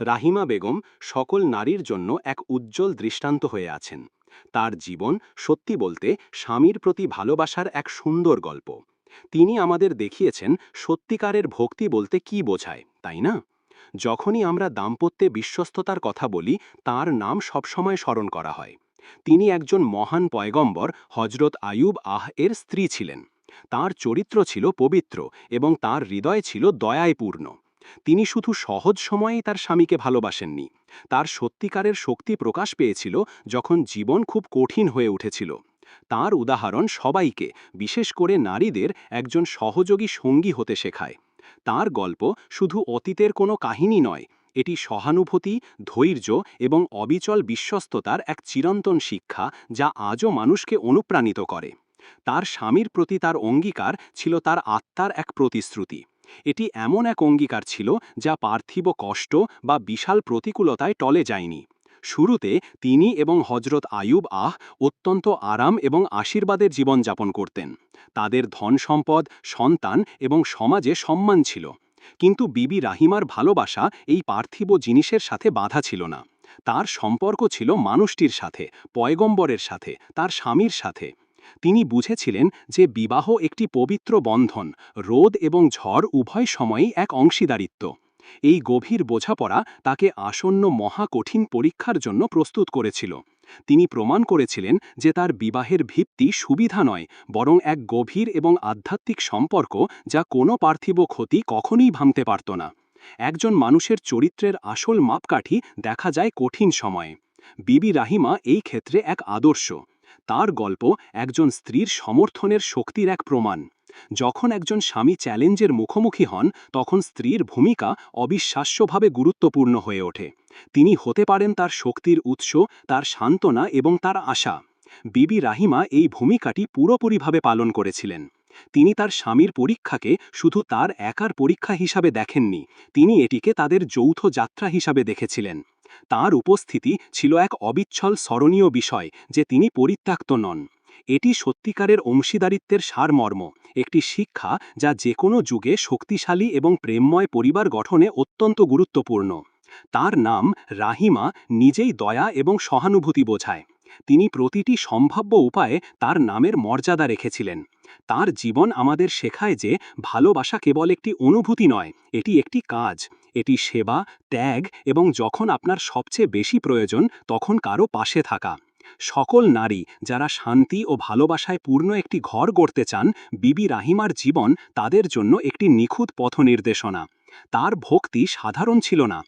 রাহিমা বেগম সকল নারীর জন্য এক উজ্জ্বল দৃষ্টান্ত হয়ে আছেন। তার জীবন সত্যি বলতে স্বামীর প্রতি ভালোবাসার এক সুন্দর গল্প। তিনি আমাদের দেখিয়েছেন সত্যিকারের ভক্তি বলতে কি বোঝায়, তাই না? যখনই আমরা দাম্পত্যে বিশ্বস্ততার কথা বলি, তার নাম সবসময় স্মরণ করা হয়। তিনি একজন মহান পয়গম্বর হজরত আয়ুব আহ এর স্ত্রী ছিলেন। তার চরিত্র ছিল পবিত্র এবং তার হৃদয় ছিল দয়ায় পূর্ণ তিনি শুধু সহজ সময়েই তার স্বামীকে ভালোবাসেননি। তার সত্যিকারের শক্তি প্রকাশ পেয়েছিল যখন জীবন খুব কঠিন হয়ে উঠেছিল। তার উদাহরণ সবাইকে, বিশেষ করে নারীদের, একজন সহযোগী সঙ্গী হতে শেখায়। তার গল্প শুধু অতীতের কোনো কাহিনী নয়, এটি সহানুভূতি, ধৈর্য এবং অবিচল বিশ্বস্ততার এক চিরন্তন শিক্ষা যা আজও মানুষকে অনুপ্রাণিত করে। তার স্বামীর প্রতি তার অঙ্গীকার ছিল তার আত্মার এক প্রতিশ্রুতি। এটি এমন এক অঙ্গীকার ছিল যা পার্থিব কষ্ট বা বিশাল প্রতিকূলতায় টলে যায়নি। শুরুতে তিনি এবং হজরত আয়ুব আহ অত্যন্ত আরাম এবং আশীর্বাদের জীবনযাপন করতেন। তাদের ধন সম্পদ, সন্তান এবং সমাজে সম্মান ছিল। কিন্তু বিবি রাহিমার ভালোবাসা এই পার্থিব জিনিসের সাথে বাধা ছিল না। তার সম্পর্ক ছিল মানুষটির সাথে, পয়গম্বরের সাথে, তার স্বামীর সাথে। তিনি বুঝেছিলেন যে বিবাহ একটি পবিত্র বন্ধন, রোদ এবং ঝড় উভয় সময়েই এক অংশীদারিত্ব। এই গভীর বোঝাপড়া তাকে আসন্ন মহা কঠিন পরীক্ষার জন্য প্রস্তুত করেছিল। তিনি প্রমাণ করেছিলেন যে তার বিবাহের ভিত্তি সুবিধা নয়, বরং এক গভীর এবং আধ্যাত্মিক সম্পর্ক যা কোনো পার্থিব ক্ষতি কখনই ভাঙতে পারত না। একজন মানুষের চরিত্রের আসল মাপকাঠি দেখা যায় কঠিন সময়ে। বিবি রাহিমা এই ক্ষেত্রে এক আদর্শ। তার গল্প একজন স্ত্রীর সমর্থনের শক্তির এক প্রমাণ। যখন একজন স্বামী চ্যালেঞ্জের মুখোমুখি হন, তখন স্ত্রীর ভূমিকা অবিশ্বাস্যভাবে গুরুত্বপূর্ণ হয়ে ওঠে। তিনি হতে পারেন তার শক্তির উৎস, তার সান্ত্বনা এবং তার আশা। বিবি রাহিমা এই ভূমিকাটি পুরোপুরিভাবে পালন করেছিলেন। তিনি তার স্বামীর পরীক্ষাকে শুধু তার একার পরীক্ষা হিসাবে দেখেননি, তিনি এটিকে তাদের যৌথ যাত্রা হিসাবে দেখেছিলেন। তার উপস্থিতি ছিল এক অবিচ্ছল স্মরণীয় বিষয় যে তিনি পরিত্যক্ত নন। এটি সত্যিকারের অংশীদারিত্বের সারমর্ম, একটি শিক্ষা যা যে কোনো যুগে শক্তিশালী এবং প্রেমময় পরিবার গঠনে অত্যন্ত গুরুত্বপূর্ণ। তার নাম রাহিমা, নিজেই দয়া এবং সহানুভূতি বোঝায়। তিনি প্রতিটি সম্ভাব্য উপায়ে তার নামের মর্যাদা রেখেছিলেন। তার জীবন আমাদের শেখায় যে ভালোবাসা কেবল একটি অনুভূতি নয়, এটি একটি কাজ। এটি সেবা, ত্যাগ এবং যখন আপনার সবচেয়ে বেশি প্রয়োজন, তখন কারও পাশে থাকা। সকল নারী যারা শান্তি ও ভালোবাসায় পূর্ণ একটি ঘর গড়তে চান, বিবি রাহিমার জীবন তাদের জন্য একটি নিখুঁত পথ নির্দেশনা তার ভক্তি সাধারণ ছিল না।